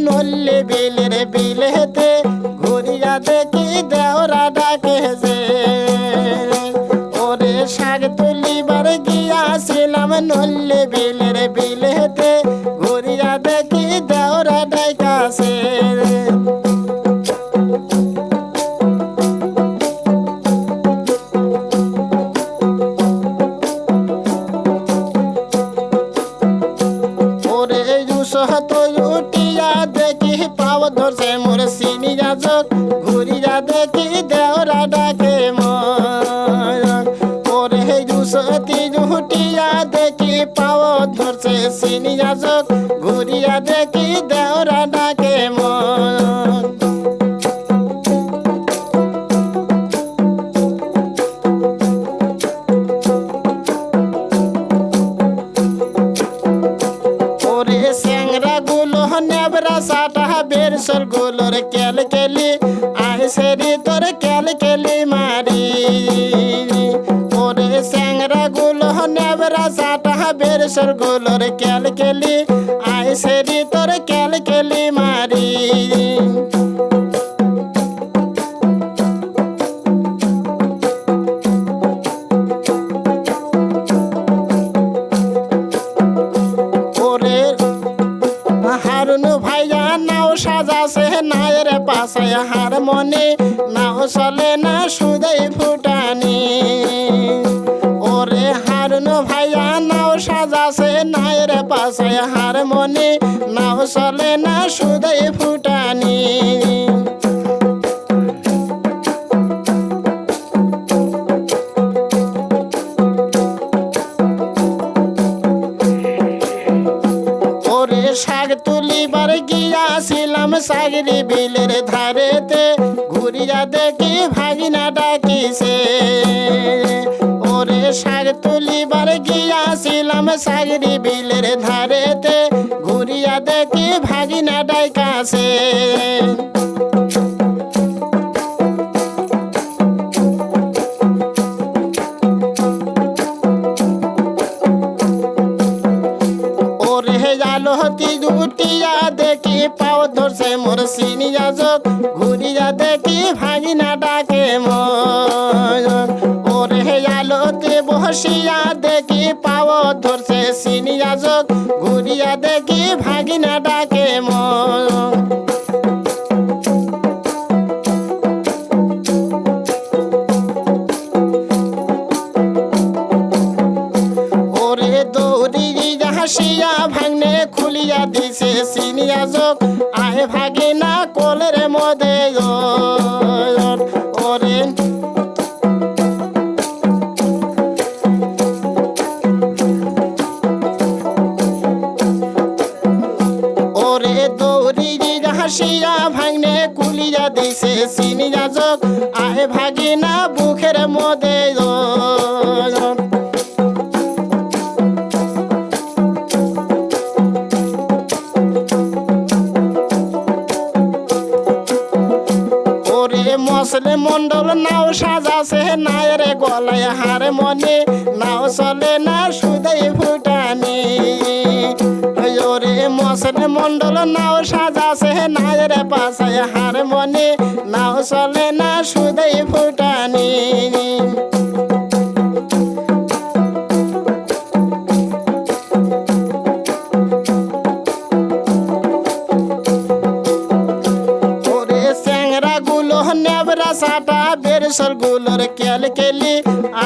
নল্লি বিলের বিলেতে ঘুরিয়া দেখি দেওরা ডাকেছে ওরে শাক তুলিবার গিয়াছিলাম নল্লি বিলের বিলেতে ঘুরিয়া দেখি দেওরা ডাকাছে ওরে উঠিয়া দেখি পাও ধরছে মোর সিনিয়া যোগ ঘুরিয়া দেখি দেওরা ডাকে মন। ওরে দুশতি উঠিয়া দেখি পাও ধরছে সিনিয়া যোগ বেরসলগুলোর কেল কেলি আইসেরি তোর কেল কেলি মারি। ওরে স্যাংরা গুলো নেবরা সাটা বেরসরগুলোর কেল কেলি আইসেরি পাশে হার মনে নাও চলে, না সুদাই ফুটানি। ওরে হারুন ভাইয়া নাও সাজাছে রে পাশে হার মনে নাও চলে, না সুদাই ফুটানি। সাগরি বিলের ধারেতে ঘুরিয়া দেখি ভাগিনা ডাকিছে। ওরে শাক তুলিবার গিয়াছিলাম সাগরি বিলের ধারেতে ঘুরিয়া দেখি ভাগিনা ডাকাছে হতি দুটিয়া ধরছে মোর সিনিয়া যোগ ঘুরিয়া দেখি ভাগিনা ডাকে মোর হে আলোতে বসিয়া দেখি পাও ধরছে সিনিয়া যোগ ঘুরিয়া দেখি ভাগিনা ডাকে মন। ভাঙনে দিছে সিনিয়া যোগ। আয় ভাগে না কোলের মধ্যে ওরে ওরে দৌড়ি হাসিয়া ভাঙনে কুলিয়া দিছে সিনিয়া ওরে মসলে মন্ডল নাও সাজাছে নায়ের গলায় হার মনে। নাও চলে না সুদাই ওরে মসলে মন্ডল নাও সাজাছে নায়ের পাশে হার মনে। নাও চলে না সুদাই ফুটানি গুলো নেবরা সাটা বের সরগুলোর কেল কেলি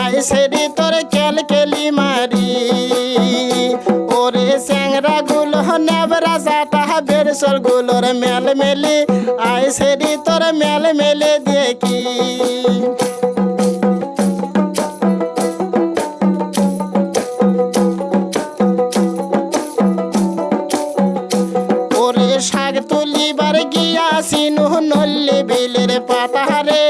আইসেরি তোর কেল কেলি মারি। ওরে স্যাংরা গুলো নেবরা সাটা বের সরগুলোর মেল মেলি। আইসেরি তোর মেল মেলে দেখি। সিনু নল্লি বিলের পাতারে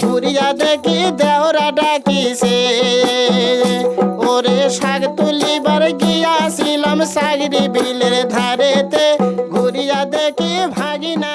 ঘুরিয়া দেখি দেওরা ডাকিছে। ওরে শাক তুলিবার গিয়াছিলাম সাগরি বিলের ধারেতে। ঘুরিয়া দেখি ভাগিনা